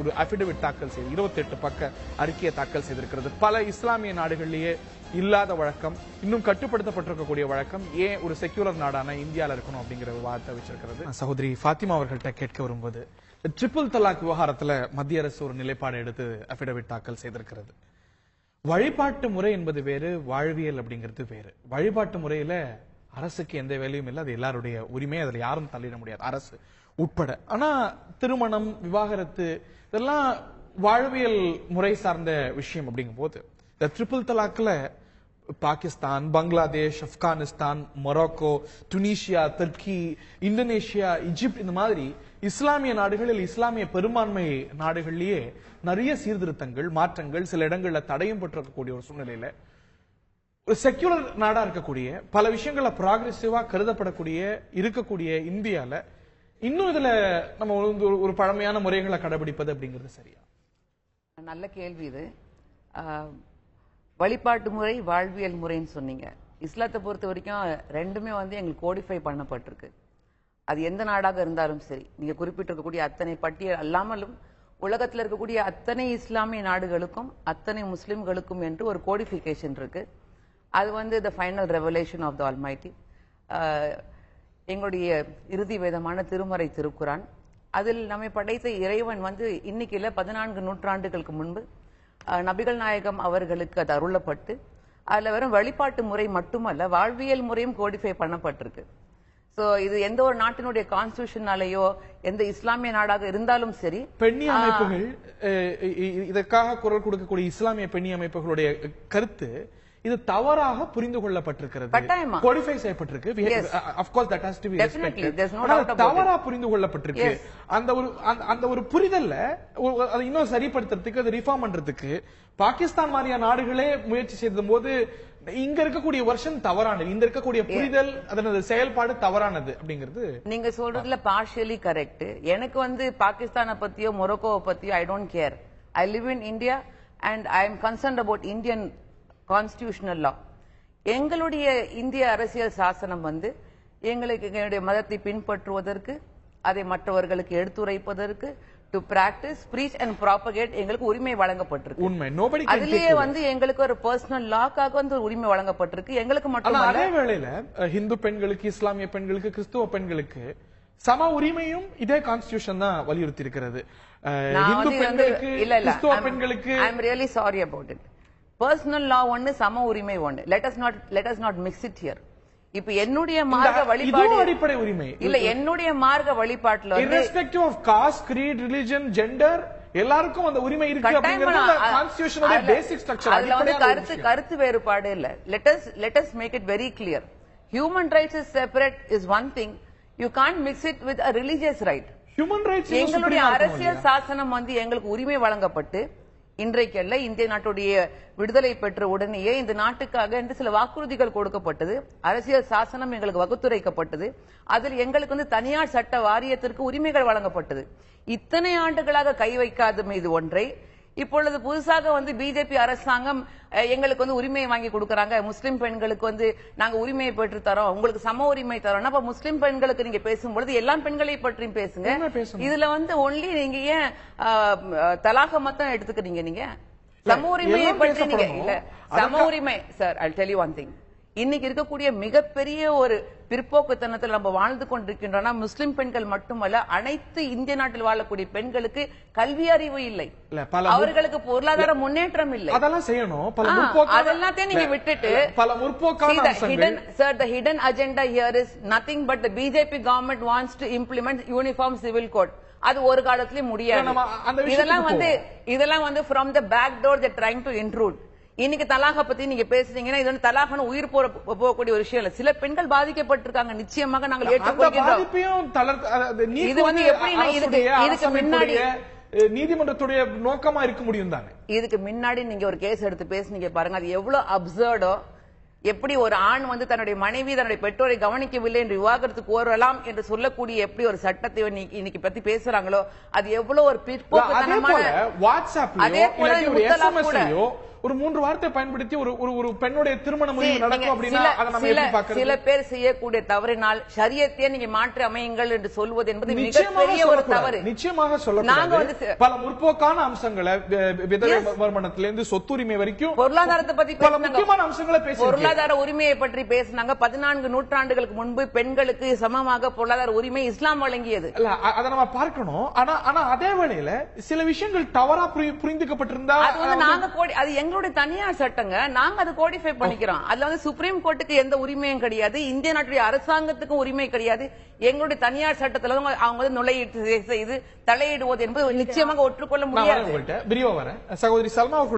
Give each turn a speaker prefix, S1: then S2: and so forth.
S1: ஒரு அபிடவிட் தாக்கல் செய்து 28 பக்க அறிக்கையை தாக்கல் செய்திருக்கிறது. பல இஸ்லாமிய நாடுகளிலேயே இல்லாத வழக்கம் இன்னும் கட்டுப்படுத்தப்பட்டிருக்கக்கூடிய வழக்கம் ஏன் ஒரு செக்யூலர் நாடான இந்தியால இருக்கணும் அப்படிங்கிற விவாதத்தை வச்சிருக்கிறது. சகோதரி ஃபாத்திமா அவர்கள்ட்ட கேட்க வரும்போது ட்ரிபிள் தலாக் விவகாரத்துல மத்திய அரசு ஒரு நிலைப்பாடு எடுத்து அபிடவிட் தாக்கல் செய்திருக்கிறது. வழிபாட்டு முறை என்பது வேறு வாழ்வியல் அப்படிங்கிறது வேறு. வழிபாட்டு முறையில அரசுக்கு எந்த வேலையும் இல்லை அது எல்லாருடைய உரிமை அதுல யாரும் தள்ளிட முடியாது. அரசு உட்பட. ஆனா திருமணம் விவாகரத்து இதெல்லாம் வாழ்வியல் முறை சார்ந்த விஷயம் அப்படிங்கும் போது இந்த triple தலாக்ல Pakistan Bangladesh Afghanistan Morocco Tunisia Turkey Indonesia Egypt இந்த மாதிரி இஸ்லாமிய நாடுகளில் இஸ்லாமிய பெரும்பான்மை நாடுகள்லயே நிறைய சீர்திருத்தங்கள் மாற்றங்கள் சில இடங்கள்ல தடையும் பெற்றிருக்கக்கூடிய ஒரு சூழ்நிலையில ஒரு செக்யூலர் நாடா இருக்கக்கூடிய பல விஷயங்கள ப்ராக்ரெசிவா கருதப்படக்கூடிய இருக்கக்கூடிய இந்தியால இன்னும் இதுல நம்ம வந்து ஒரு- ஒரு பழமையான முறைகளை கடைபிடிப்பது அப்படிங்கிறது சரியா?
S2: நல்ல கேள்வி இது. வழிபாட்டு முறை வாழ்வியல் முறைன்னு சொன்னீங்க. இஸ்லாத்தை பொறுத்த வரைக்கும் ரெண்டுமே வந்து எங்களுக்கு கோடிஃபை பண்ணப்பட்டிருக்கு. அது எந்த நாடாக இருந்தாலும் சரி. நீங்க குறிப்பிட்டிருக்கக்கூடிய அத்தனை பட்டியல் அல்லாமலும் உலகத்தில் இருக்கக்கூடிய அத்தனை இஸ்லாமிய நாடுகளுக்கும் அத்தனை முஸ்லிம்களுக்கும் என்று ஒரு கோடிஃபிகேஷன் இருக்கு. அது வந்து the final revelation of the almighty எங்களுடைய இறுதி வேதமான திருமறை திருக்குரான் அதில் நம்மை படைத்த இறைவன் வந்து இன்னைக்கு இல்ல பதினான்கு நூற்றாண்டுகளுக்கு முன்பு நபிகள் நாயகம் அவர்களுக்கு அது அருளப்பட்டு அதுல வெறும் வழிபாட்டு முறை மட்டுமல்ல வாழ்வியல் முறையும் கோடிஃபை பண்ணப்பட்டிருக்கு. சோ இது எந்த ஒரு நாட்டினுடைய கான்ஸ்டியூஷனாலேயோ எந்த இஸ்லாமிய நாடாக இருந்தாலும் சரி
S1: பெண்ணிய அமைப்புகள் இதற்காக குரல் கொடுக்கக்கூடிய இஸ்லாமிய பெண்ணிய அமைப்புகளுடைய கருத்து இது தவறாக புரிந்து கொள்ளப்பட்டிருக்கிறது. கோடிஃபை செய்யப்பட்டிருக்கு.
S2: Yes.
S1: Of course that has to be
S2: it.
S1: தவறா புரிந்து கொள்ளப்பட்டிருக்கு. அந்த ஒரு அந்த- ஒரு புரிதல்ல அதை இன்னும் சரிப்படுத்துறதுக்கு அதை ரிஃபார்ம் பண்றதுக்கு பாகிஸ்தான் மாதிரியான நாடுகளே முயற்சி செய்த போது இங்க இருக்கக்கூடிய வருஷன் தவறானது. இங்க இருக்கக்கூடிய புரிதல் அதனது செயல்பாடு தவறானது அப்படிங்கிறது.
S2: நீங்க சொல்றதுல பார்ஷியலி கரெக்ட் எனக்கு வந்து பாகிஸ்தானை பத்தியோ மொரோக்கோவை பத்தியோ I don't care I live in India and I am concerned about Indian constitutional law எங்களுடைய இந்திய அரசியல் சாசனம் வந்து எங்களுக்கு எங்களுடைய மதத்தை பின்பற்றுவதற்கு அதை மற்றவர்களுக்கு எடுத்துரைப்பதற்கு to practise preach and propagate எங்களுக்கு உரிமை வழங்கப்பட்டிருக்கு.
S1: உண்மை. நோபடி
S2: அதுலயே வந்து எங்களுக்கு ஒரு பர்சனல் லாக்காக வந்து ஒரு உரிமை வழங்கப்பட்டிருக்கு. எங்களுக்கு
S1: ஆனா
S2: மட்டுமல்ல
S1: அதே வேளையில அஹ், இந்து பெண்களுக்கு இஸ்லாமிய பெண்களுக்கு கிறிஸ்துவ பெண்களுக்கு சம உரிமையும் இதே கான்ஸ்டிடியூஷன் தான் வலியுறுத்தி இருக்கிறது பெண்களுக்கு
S2: இல்ல இல்ல.
S1: கிறிஸ்துவ பெண்களுக்கு
S2: I am really sorry about it personal law ஒன்னு சம உரிமை ஒன்னு let us not let us not mix it here இப்ப என்னுடைய மார்க்க வழிபாடு
S1: அடிப்படை உரிமை.
S2: இல்ல என்னுடைய மார்க்க வழிபாட்டுல
S1: irrespective of caste creed religion gender எல்லாருக்கும் அந்த உரிமை இருக்கு அப்படிங்கிறது பேசிக் ஸ்ட்ரக்சர்
S2: அதுல வந்து கருத்து கருத்து வேறுபாடு இல்ல. Let us let us make it very clear human rights is separate is one thing you can't mix it with religious right
S1: human rights
S2: எங்களுடைய அரசியல் சாசனம் வந்து எங்களுக்கு உரிமை வழங்கப்பட்டு இன்றைக்கல்ல இந்திய நாட்டுடைய விடுதலை பெற்ற உடனேயே இந்த நாட்டுக்காக என்று சில வாக்குறுதிகள் கொடுக்கப்பட்டது. அரசியல் சாசனம் எங்களுக்கு வகுத்துரைக்கப்பட்டது. அதில் எங்களுக்கு வந்து தனியார் சட்ட வாரியத்திற்கு உரிமைகள் வழங்கப்பட்டது. இத்தனை ஆண்டுகளாக கை வைக்காத மீது ஒன்றை இப்பொழுது புதுசாக வந்து பிஜேபி அரசாங்கம் எங்களுக்கு வந்து உரிமையை வாங்கி கொடுக்கறாங்க. முஸ்லிம் பெண்களுக்கு வந்து நாங்க உரிமையை பெற்று தரோம். உங்களுக்கு சம உரிமை தரோம் அப்ப முஸ்லிம் பெண்களுக்கு நீங்க பேசும்பொழுது எல்லா பெண்களை பற்றியும் பேசுங்க. இதுல வந்து ஒன்லி நீங்க ஏன் தலாக மட்டும் எடுத்துக்கிறீங்க நீங்க? சம உரிமையை பற்றி நீங்க. இல்ல. சம உரிமை sir I tell you one thing இன்னைக்கு இருக்கக்கூடிய மிகப்பெரிய ஒரு பிற்போக்குத்தனத்தில் நம்ம வாழ்ந்து கொண்டிருக்கின்றோம்னா முஸ்லிம் பெண்கள் மட்டுமல்ல அனைத்து இந்திய நாட்டில் வாழக்கூடிய பெண்களுக்கு கல்வி அறிவு இல்லை. அவர்களுக்கு பொருளாதார முன்னேற்றம் இல்லை.
S1: அதெல்லாம் செய்யணும்.
S2: அதெல்லாத்தையும் நீங்க விட்டுட்டு
S1: பல முற்போக்கான
S2: agenda here is nothing but the BJP government wants to implement uniform civil code. அது ஒரு காலத்திலயும் முடியாது. இதெல்லாம் வந்து இதெல்லாம் வந்து from the back door they trying to intrude. இன்னைக்கு தலாக பத்தி நீங்க பேசுறீங்கன்னா இது வந்து தலாகன்னு உயிர் போற போகக்கூடிய ஒரு விஷயம் இல்ல. சில பெண்கள் பாதிக்கப்பட்டிருக்காங்க. நிச்சயமாக நாங்கள் ஏற்றுக்கொள்கிறோம் இது வந்து எப்படின்னா இதுக்கு- முன்னாடி-
S1: நீதிமன்றத்துடைய நோக்கமா இருக்க முடியும் தானே?
S2: இதுக்கு முன்னாடி நீங்க ஒரு கேஸ் எடுத்து பேசுனீங்க பாருங்க. அது எவ்வளவு அப்சர்டோ எப்படி ஒரு ஆண் வந்து தன்னுடைய மனைவி தன்னுடைய பெற்றோரை கவனிக்கவில்லை என்று விவாகரத்து கோரலாம் என்று சொல்லக்கூடிய எப்படி ஒரு சட்டத்தை இன்னைக்கு- பத்தி பேசுறாங்களோ அது எவ்வளவு ஒரு பிற்போக்குத்தனமான அதே போல
S1: ஒரு மூன்று வார்த்தை பயன்படுத்தி ஒரு ஒரு ஒரு பெண்ணுடைய திருமண முடிவு
S2: நீங்க
S1: நடக்கும் அப்படின்னா
S2: சில- பேர் செய்யக்கூடிய தவறினால் சரியத்தையே நீங்க மாற்றி அமையுங்கள் என்று சொல்வது என்பது மிகப்பெரிய ஒரு. தவறு.
S1: நிச்சயமாக
S2: நாங்க
S1: சொல்லக்கூடாது
S2: வந்து
S1: பல முற்போக்கான அம்சங்களை விதவை இருந்து சொத்துரிமை வரைக்கும்
S2: பொருளாதாரத்தை பத்தி
S1: பல. முக்கியமான அம்சங்களை பேசி
S2: பொருளாதார உரிமையை பற்றி பேசினாங்க. பதினான்கு நூற்றாண்டுகளுக்கு முன்பு பெண்களுக்கு சமமாக பொருளாதார உரிமை இஸ்லாம் வழங்கியது.
S1: அதை நம்ம பார்க்கணும். ஆனா ஆனா அதே வேளையில சில விஷயங்கள் தவறா புரி- புரிந்துக்கப்பட்டிருந்தா
S2: அது வந்து நாங்க கோடி அது எங்களுடைய தனியார் சட்டங்க. நாங்க அது கோடிஃபை பண்ணிக்கிறோம். அதுல வந்து சுப்ரீம் கோர்ட்டுக்கு எந்த உரிமையும் கிடையாது. இந்திய நாட்டுடைய அரசாங்கத்துக்கும் உரிமை கிடையாது. எங்களுடைய தனியார் சட்டத்துல அவங்க வந்து நுழையீட்டு செய்து தலையிடுவது என்பது நிச்சயமாக ஒற்றுக்கொள்ள முடியாது.
S1: உங்கள்கிட்ட. விரிவா வரேன். சகோதரி சல்மா